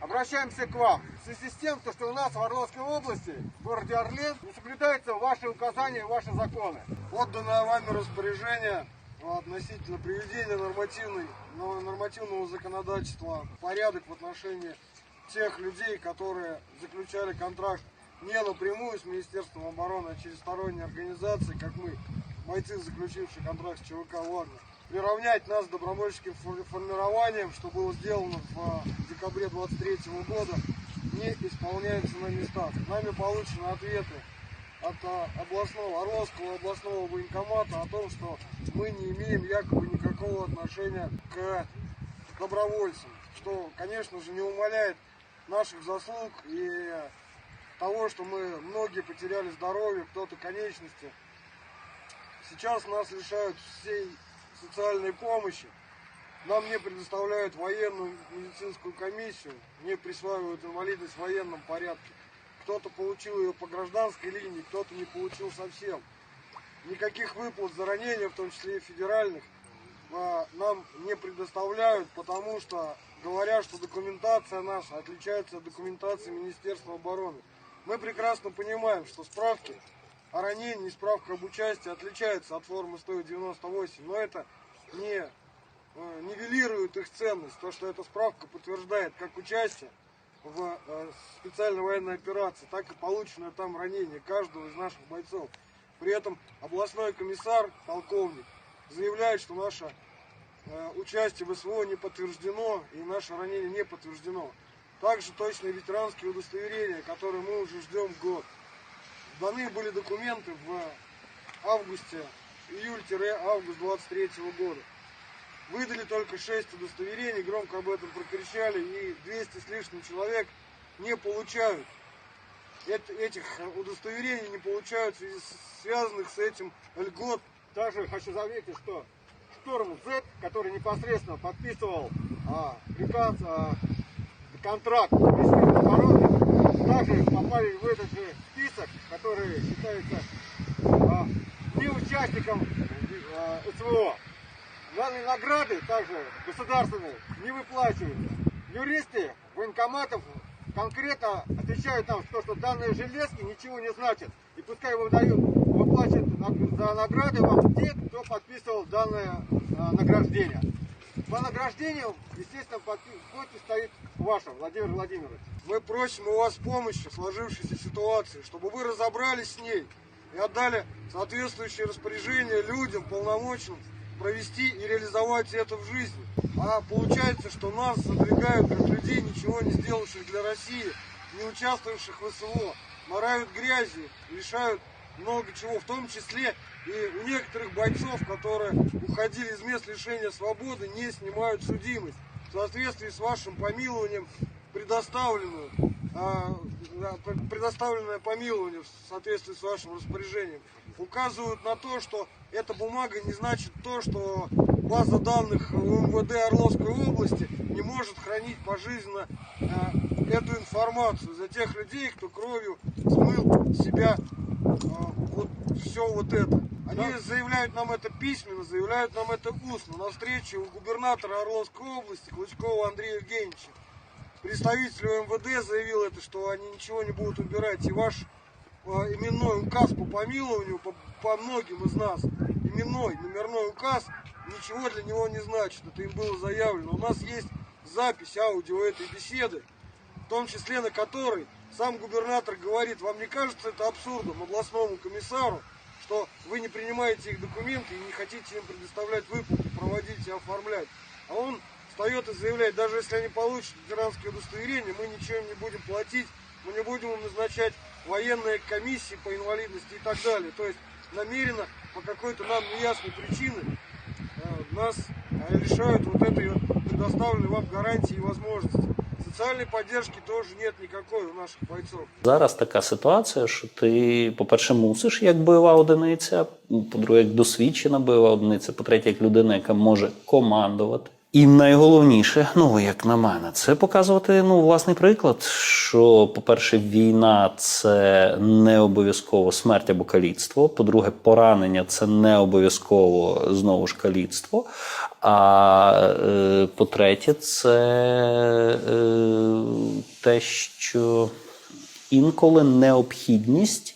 Обращаемся к вам. В связи с тем, то, что у нас в Орловской области, в городе Орле, не соблюдаются ваши указания и ваши законы. Отданное вами распоряжение относительно приведения нормативной, но- нормативного законодательства в порядок в отношении тех людей, которые заключали контракт не напрямую с Министерством обороны, а через сторонние организации, как мы, бойцы, заключившие контракт с ЧВК «Вагнер». Приравнять нас к добровольческим фор- формированиям, что было сделано в декабре 23 года, не исполняется на местах. Нами получены ответы от а, областного, Орловского областного военкомата о том, что мы не имеем якобы никакого отношения к добровольцам, что, конечно же, не умаляет наших заслуг и того, что мы многие потеряли здоровье, кто-то конечности. Сейчас нас лишают всей социальной помощи. Нам не предоставляют военную медицинскую комиссию, не присваивают инвалидность в военном порядке. Кто-то получил ее по гражданской линии, кто-то не получил совсем. Никаких выплат за ранения, в том числе и федеральных, а, нам не предоставляют, потому что говорят, что документация наша отличается от документации Министерства обороны. Мы прекрасно понимаем, что справки о ранении, справка об участии отличаются от формы 198, но это не э, нивелирует их ценность, то, что эта справка подтверждает как участие в э, специальной военной операции, так и полученное там ранение каждого из наших бойцов. При этом областной комиссар, полковник, заявляет, что наше э, участие в СВО не подтверждено и наше ранение не подтверждено. Также точно и ветеранские удостоверения, которые мы уже ждем год. Даны были документы в августе, июль-август 23 года. Выдали только 6 удостоверений, громко об этом прокричали, и 200 с лишним человек не получают эт- этих удостоверений, не получают в связи с связанных с этим льгот. Также хочу заметить, что Шторм Z, который непосредственно подписывал а, приказ, а, контракт с также попали в этот же список, который считается а, не участником а, СВО. Данные награды также государственные не выплачиваются. Юристы военкоматов конкретно отвечают нам, что, что данные железки ничего не значат. И пускай выдают, выплачивают наг- за награды вам те, кто подписывал данное а, награждение. По награждению, естественно, подпи- подпись стоит ваша, Владимир Владимирович. Мы просим у вас помощи в сложившейся ситуации, чтобы вы разобрались с ней и отдали соответствующие распоряжения людям, полномочным провести и реализовать это в жизни. А получается, что нас задвигают как людей, ничего не сделавших для России, не участвовавших в СВО, морают грязью, лишают много чего, в том числе и у некоторых бойцов, которые уходили из мест лишения свободы, не снимают судимость. В соответствии с вашим помилованием предоставленную, а, предоставленное помилование в соответствии с вашим распоряжением, указывают на то, что эта бумага не значит то, что база данных МВД Орловской области не может хранить пожизненно а, эту информацию за тех людей, кто кровью смыл себя а, вот все вот это. Они заявляют нам это письменно, заявляют нам это устно на встрече у губернатора Орловской области Клычкова Андрея Евгеньевича. Представитель МВД заявил это, что они ничего не будут убирать. И ваш именной указ по помилованию по, по многим из нас, именной, номерной указ, ничего для него не значит. Это им было заявлено. У нас есть запись аудио этой беседы, в том числе на которой сам губернатор говорит, вам не кажется это абсурдом областному комиссару, что вы не принимаете их документы и не хотите им предоставлять выплаты, проводить и оформлять. А он встает и заявляет, даже если они получат ветеранское удостоверение, мы ничего им не будем платить, мы не будем им назначать военные комиссии по инвалидности и так далее. То есть намеренно по какой-то нам неясной причине э, нас э, лишают вот этой вот предоставленной вам гарантии и возможности. Социальной поддержки тоже нет никакой у наших бойцов. Зараз така ситуація, що ти, по-перше, мусиш як бойова одиниця, по-друге, як досвідчена бойова одиниця, по-третє, як людина, яка може командувати. І найголовніше, ну як на мене, це показувати ну власний приклад. Що, по-перше, війна це не обов'язково смерть або каліцтво. По-друге, поранення це не обов'язково знову ж каліцтво. А е, по-третє, це е, те, що інколи необхідність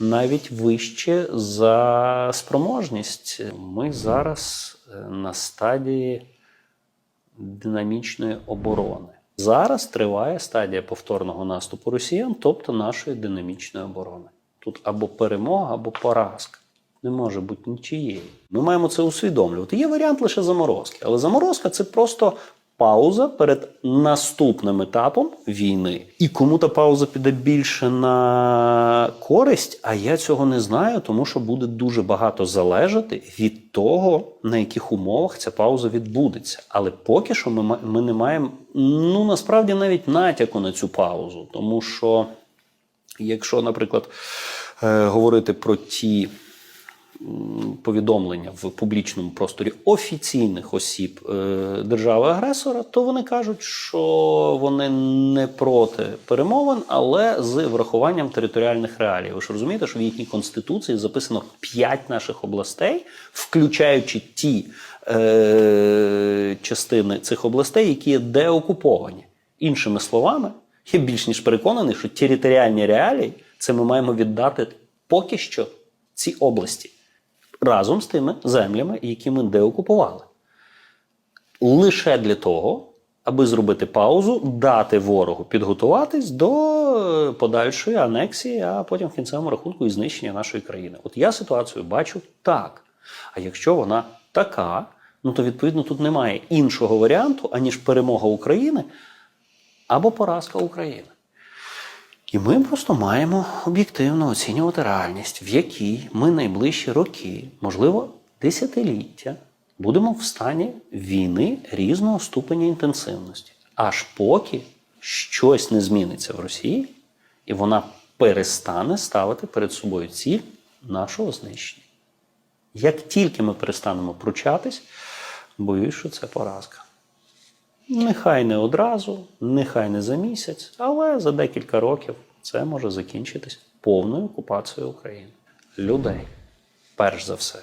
навіть вище за спроможність. Ми зараз е, на стадії динамічної оборони. Зараз триває стадія повторного наступу росіян, тобто нашої динамічної оборони. Тут або перемога, або поразка. Не може бути нічієї. Ми маємо це усвідомлювати. Є варіант лише заморозки, але заморозка це просто пауза перед наступним етапом війни. І кому та пауза піде більше на користь, а я цього не знаю, тому що буде дуже багато залежати від того, на яких умовах ця пауза відбудеться. Але поки що ми, ми не маємо ну насправді навіть натяку на цю паузу, тому що якщо, наприклад, е, говорити про ті повідомлення в публічному просторі офіційних осіб е, держави-агресора, то вони кажуть, що вони не проти перемовин, але з врахуванням територіальних реалій. Ви ж розумієте, що в їхній конституції записано п'ять наших областей, включаючи ті е, частини цих областей, які є деокуповані. Іншими словами, я більш ніж переконаний, що територіальні реалії це ми маємо віддати поки що ці області разом з тими землями, які ми деокупували. Лише для того, аби зробити паузу, дати ворогу підготуватись до е, подальшої анексії, а потім в кінцевому рахунку і знищення нашої країни. От я ситуацію бачу так. А якщо вона така, ну то відповідно тут немає іншого варіанту, аніж перемога України або поразка України. І ми просто маємо об'єктивно оцінювати реальність, в якій ми найближчі роки, можливо, десятиліття, будемо в стані війни різного ступеня інтенсивності. Аж поки щось не зміниться в Росії, і вона перестане ставити перед собою ціль нашого знищення. Як тільки ми перестанемо пручатись, боюсь, що це поразка. Нехай не одразу, нехай не за місяць, але за декілька років це може закінчитись повною окупацією України. Людей, перш за все,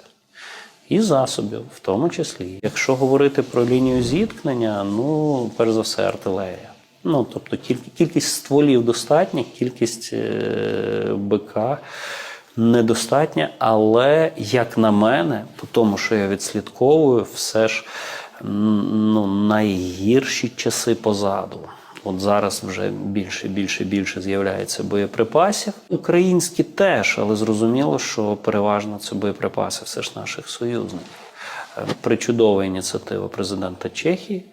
і засобів, в тому числі. Якщо говорити про лінію зіткнення, ну, перш за все, артилерія. Ну, тобто кількість стволів достатня, кількість е, БК недостатня, але, як на мене, по тому, що я відслідковую, все ж ну, найгірші часи позаду. От зараз вже більше, більше, більше з'являється боєприпасів. Українські теж, але зрозуміло, що переважно це боєприпаси все ж наших союзників. Е, Причудова ініціатива президента Чехії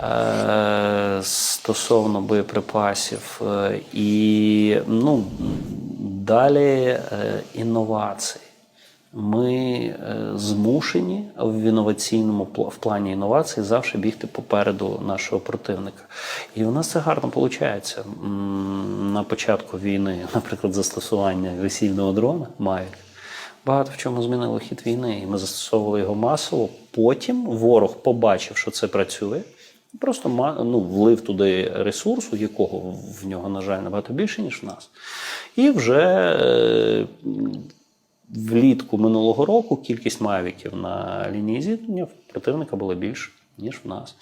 е, стосовно боєприпасів е, і ну, далі інновації. Ми е, змушені в інноваційному в плані інновацій завжди бігти попереду нашого противника. І у нас це гарно виходить. На початку війни, наприклад, застосування весільного дрона Mavic, багато в чому змінило хід війни. І ми застосовували його масово. Потім ворог побачив, що це працює. Просто ну, влив туди ресурсу, якого в нього, на жаль, набагато більше, ніж в нас. І вже е, влітку минулого року кількість мавіків на лінії зіткнення противника була більше, ніж в нас.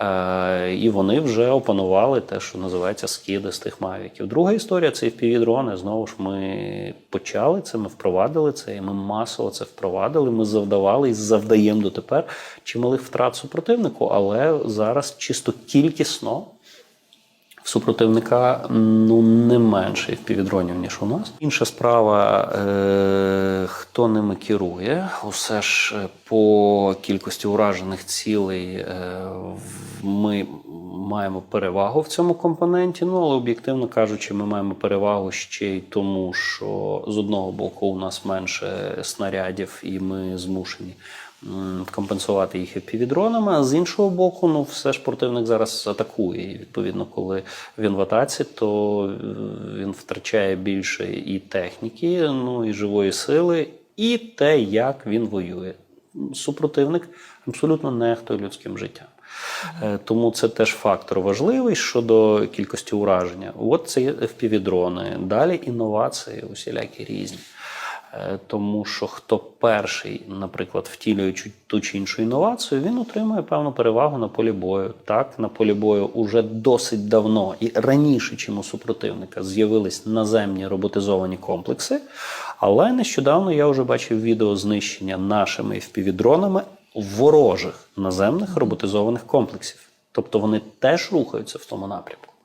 Е, і вони вже опанували те, що називається скиди з тих мавіків. Друга історія це FPV-дрони. Знову ж ми почали це, ми впровадили це, і ми масово це впровадили. Ми завдавали і завдаємо дотепер чималих втрат супротивнику, але зараз чисто кількісно супротивника ну не менше впівдронів, ніж у нас. Інша справа, е, хто ними керує. Усе ж е, по кількості уражених цілей е, ми маємо перевагу в цьому компоненті. Ну але об'єктивно кажучи, ми маємо перевагу ще й тому, що з одного боку у нас менше снарядів, і ми змушені компенсувати їх епівідронами, а з іншого боку, ну все ж противник зараз атакує. І відповідно, коли він в атаці, то е, він втрачає більше і техніки, ну і живої сили, і те, як він воює. Супротивник абсолютно нехтує людським життям. Е, Тому це теж фактор важливий щодо кількості ураження. От це є FPV-дрони. Далі інновації усілякі різні. Е, Тому що хто перший, наприклад, втілюючи ту чи іншу інновацію, він отримує певну перевагу на полі бою. Так, на полі бою уже досить давно і раніше, чим у супротивника, з'явились наземні роботизовані комплекси. Але нещодавно я вже бачив відео знищення нашими FPV-дронами ворожих наземних роботизованих комплексів. Тобто вони теж рухаються в тому напрямку.